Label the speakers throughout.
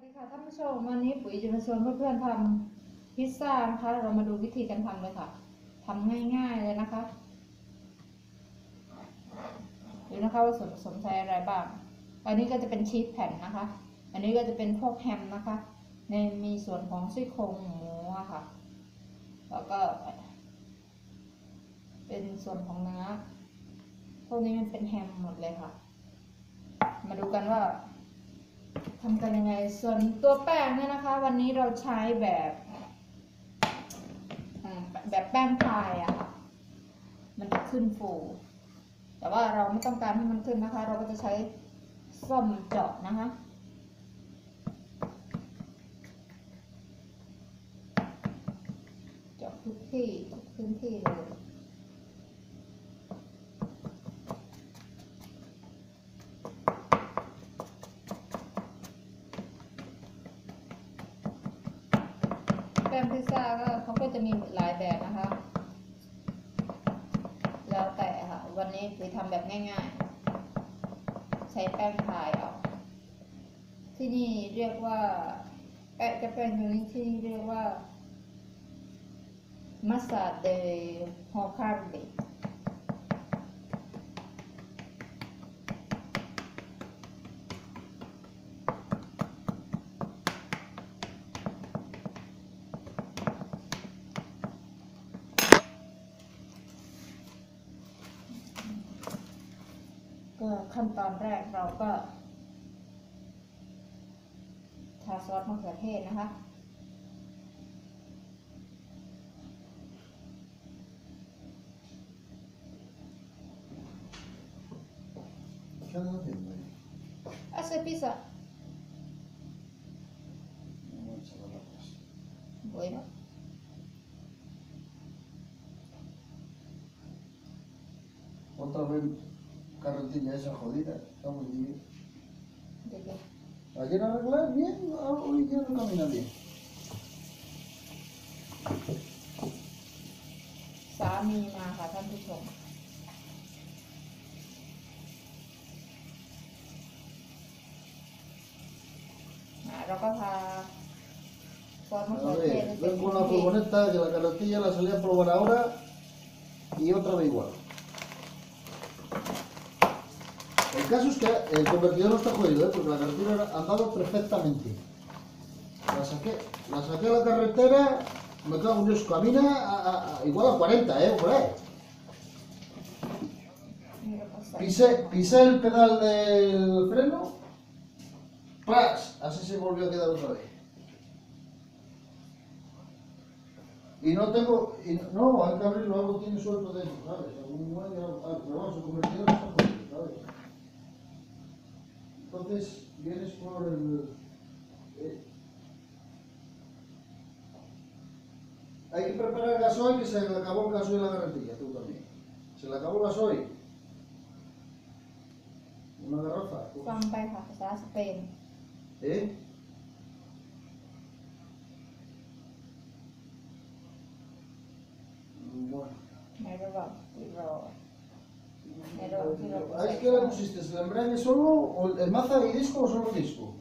Speaker 1: สดีค่ะท่านผู้ชมวันนี้ปุ๋ยจะมาชวนเพื่อนๆทำพิซซ่านะคะ เรามาดูวิธีการทำเลยค่ะทำง่ายๆเลยนะคะดูนะคะว่าส่วนผสมใช้อะไรบ้าง อันนี้ก็จะเป็นชีสแผ่นนะคะ อันนี้ก็จะเป็นพวกแฮมนะคะ ในมีส่วนของซี่โครงหมูอะค่ะ แล้วก็ เป็นส่วนของเนื้อพวกนี้มันเป็นแฮมหมดเลยค่ะ มาดูกันว่า ทำกันยังไง ส่วนตัวแป้งเนี่ยนะคะ วันนี้เราใช้แบบแบบแป้งพายอะค่ะ มันจะขึ้นฟู แต่ว่าเราไม่ต้องการให้มันขึ้นนะคะ เราก็จะใช้ส้อมเจาะนะคะเจาะทุกที่ทุกพื้นที่เลย แป้งพิ ซ่าก็เขาก็จะมีหลายแบบนะคะ แล้วแต่ค่ะ วันนี้คือทำแบบง่ายๆ ใช้แป้งพายเอาที่นี่เรียกว่าแป้งจะเป็นอย่างที่เรียกว่ามัสซาร์ดเดฮอคาร์บิ ก็ขั้นตอนแรกเราก็ทาซอสมะเขือเทศนะคะ
Speaker 2: ¿Qué andas haciendo ahí?
Speaker 1: Hace pizza.
Speaker 2: No, chaval, la cosa.
Speaker 1: Bueno.
Speaker 2: Otra vez carretilla esa jodida. Estamos bien.
Speaker 1: ¿De qué?
Speaker 2: Ayer arreglé bien, hoy ya no camina bien.
Speaker 1: สามีมาค่ะท่านผู้ชม อ่าเราก็ทาซอสมะเขื
Speaker 2: A
Speaker 1: อเทศ
Speaker 2: ver,
Speaker 1: ให้เป็น
Speaker 2: ven con la furgoneta que la carretilla la salí a probar ahora y otra vez igual. El caso es que el convertidor no está jodido, ¿eh? pues la carretera ha andado perfectamente. La saqué, la saqué a la carretera, me cago en Dios, camina a, a, igual a 40, ¿eh? Por ahí. Pisé, pisé el pedal del freno, ¡plas! Así se volvió a quedar otra vez. Y no tengo. No, hay que abrirlo, algo tiene suelto dentro, ¿sabes? Algún pero vamos, el convertidor está jodido, ¿sabes? Entonces, vienes por el... Eh, hay que preparar el gasoil y se le acabó el gasoil la garantía, tú también. Se le acabó el gasoil. Una garrafa. ¿Eh? ¿Ahí qué la pusiste? ¿El embrague solo? ¿El maza y disco o solo disco?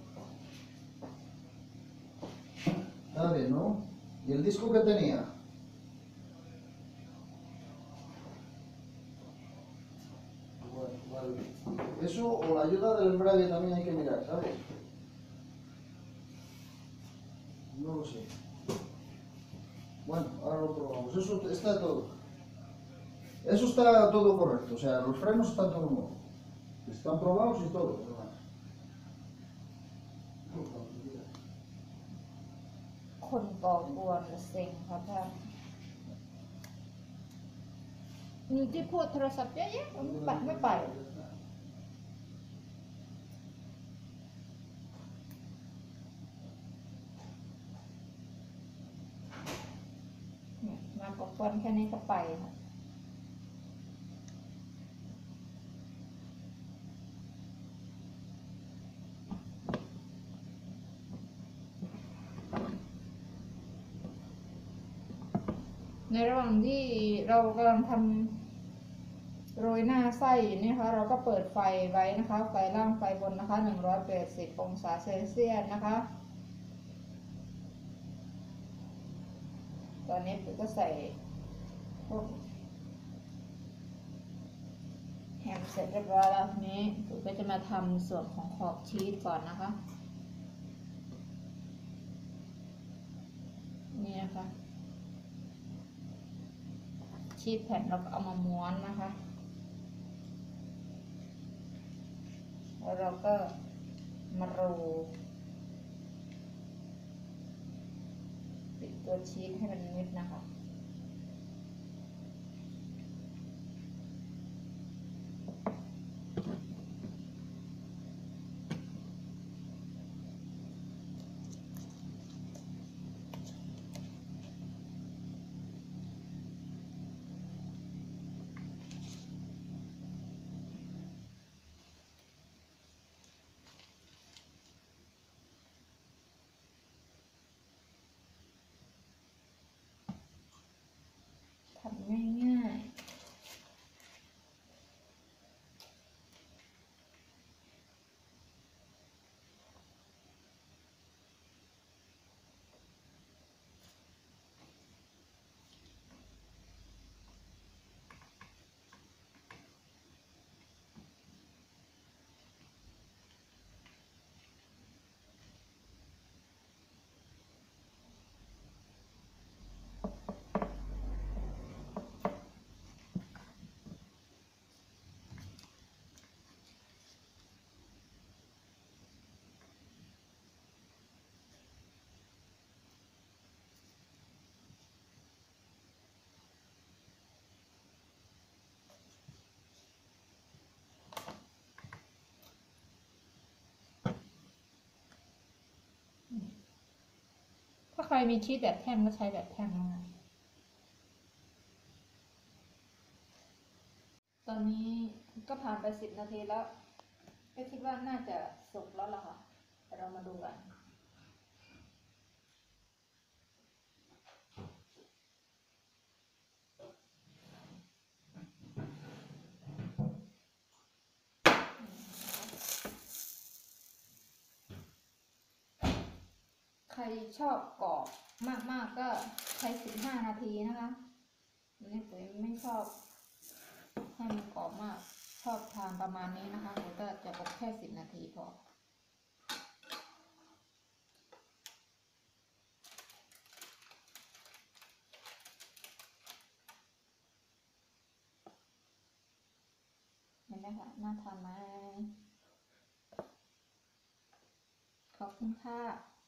Speaker 2: Está ¿no? ¿Y el disco que tenía? Bueno, vale. Eso o la ayuda del embrague también hay que mirar, ¿sabes? No lo sé. Bueno, ahora lo probamos. Eso está todo. Eso está todo correcto, o sea, los frenos están todos nuevos. Están probados y todo.
Speaker 1: ในระหว่างที่เรากำลังทำโรยหน้าไส้นี่คะ เราก็เปิดไฟไว้นะคะ ไฟล่างไฟบนนะคะ 180 องศาเซลเซียสนะคะ ตอนนี้ปุ๊ยก็ใส่พวกแฮมเสร็จเรียบร้อยแล้วนี้ปุ๊ยก็จะมาทำส่วนของขอบชีสก่อนนะคะ นี่นะคะ ชีสแผ่นเราก็เอามาม้วนนะคะ แล้วเราก็มาโรปิดตัวชีสให้มันมิดนะคะ ทำง่ายๆ ถ้า ใครมีชีสแบบแท่งก็ใช้แบบแท่งนะตอนนี้ก็ผ่านไปสิบนาทีแล้ว ก็คิดว่าน่าจะสุกแล้วล่ะค่ะ เรามาดูกัน รชอบกรอบมากๆกก็ใช้สิบห้านาทีนะคะนนี่ปุ๋ยไม่ชอบให้มันกรอบมาก ชอบทานประมาณนี้นะคะปุ๋ยก็จะอบแค่สิบนาทีพอเห็นไหมคะน่าทานไหมขอบคุณค่ะ